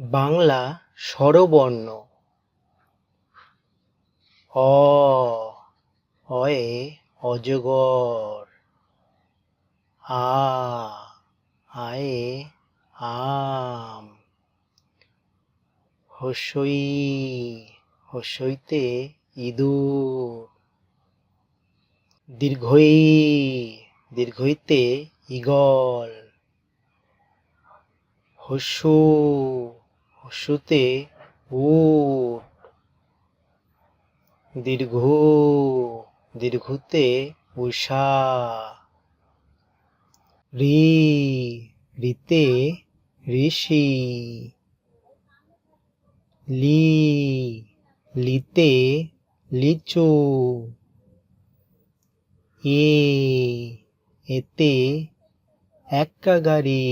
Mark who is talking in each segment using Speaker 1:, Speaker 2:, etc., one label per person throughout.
Speaker 1: বাংলা স্বরবর্ণ। অ, অয়ে অজগর। আ, আয়ে আম। হসই হসইতে ইঁদুর। দীর্ঘই, দীর্ঘইতে ঈগল। হস্যু হস্যুতে উট দীর্ঘ, দীর্ঘতে উষা রি, রিতে ঋষি, লি, লিতে লিচু, এ, এতে এক্কা গাড়ি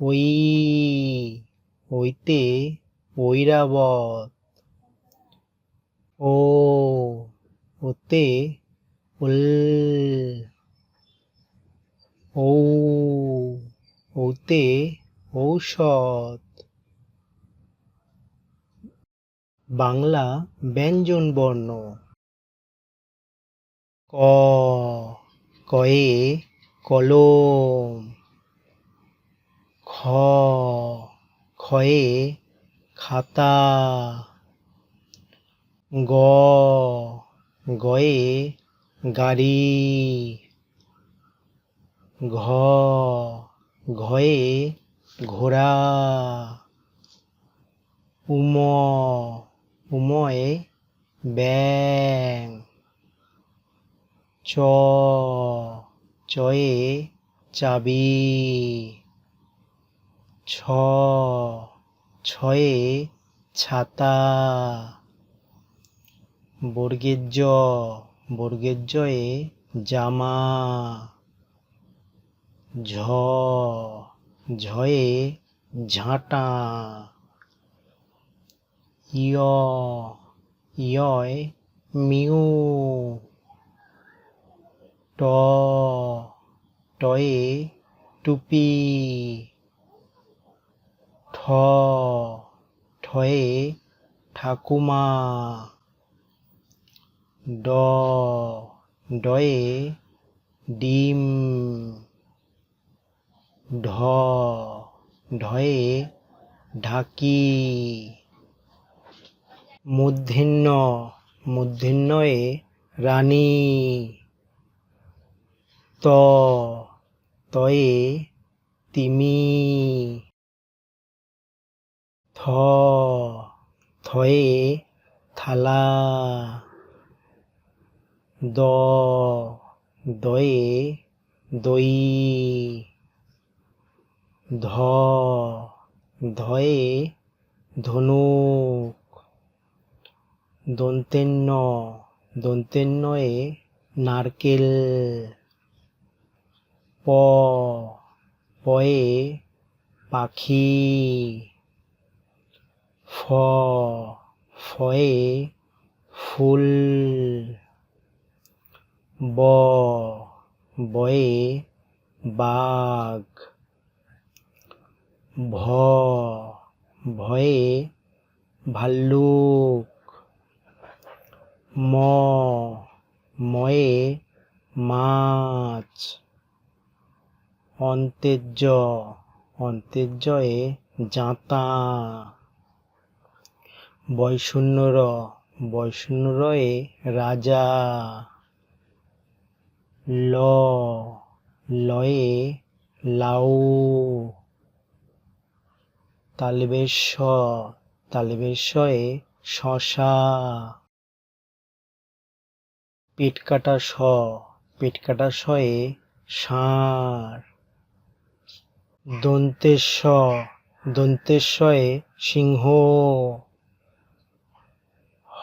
Speaker 1: ওই, ওইতে ঐরাবত। ও, ওতে উল ঔ, ওতে ঔষধ। বাংলা ব্যঞ্জন বর্ণ ক, কয়ে কলম। খ, খয়ে খাতা, গ, গয়ে গাড়ি, ঘ, ঘয়ে ঘোড়া, উম, উময়ে ব্যাং, চ, চয়ে চাবি। ছ, ছয়ে ছাতা। বর্গের জ বর্গের জয়ে জামা। ঝ, ঝয়ে ঝাঁটা। ইয় ইয়য় মিউ। ট, টয়ে টুপি। ঠয়ে ঠাকুমা। ড ডয়ে ডিম। ঢ ঢয়ে ঢাকি। মূর্ধন্য মূর্ধন্যয়ে রানী। ত তয়ে তিমি। থয়ে থালা দ দয়ে দই ধ ধয়ে ধনুক দন্তেন্ন দন্তেন্নয়ে নারকেল প পয়ে পাখি ফ, ফয়ে ফুল, ব, বয়ে বাঘ, ভ, ভয়ে ভাল্লুক, ম, ময়ে মাছ অন্তেজ্য অন্তেজ্যয়ে জাঁতা। বয়শূন্যর বয়শূন্যরয়ে রাজা ল, লয়ে লাউ। তালবেশ তালবেশয়ে শশা। পেট কাটা স পেট কাটা শয়ে ষাঁড়। দন্তেশ দন্তেশয়ে সিংহ।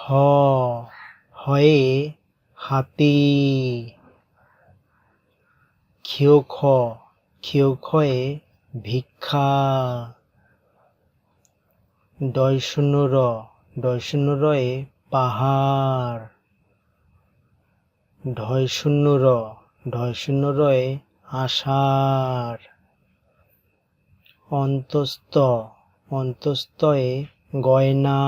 Speaker 1: হ, হয়ে হাতি। ক্ষিয় খ খয়ে ভিক্ষা। ডয় শূন্য র ডয় শূন্য রয়ে পাহাড়। ঢয় শূন্য র আষাঢ়। অন্তস্থ, অন্তস্থয়ে গয়না।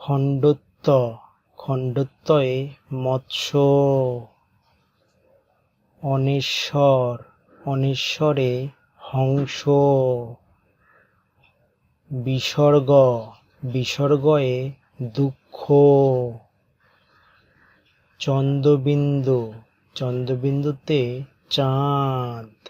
Speaker 1: খণ্ডত্ব খণ্ডত্বয়ে মৎস্য। অনেশ্বর অনেশ্বরে হংস। বিসর্গ বিসর্গয়ে দুঃখ। চন্দ্রবিন্দু চন্দ্রবিন্দুতে চাঁদ।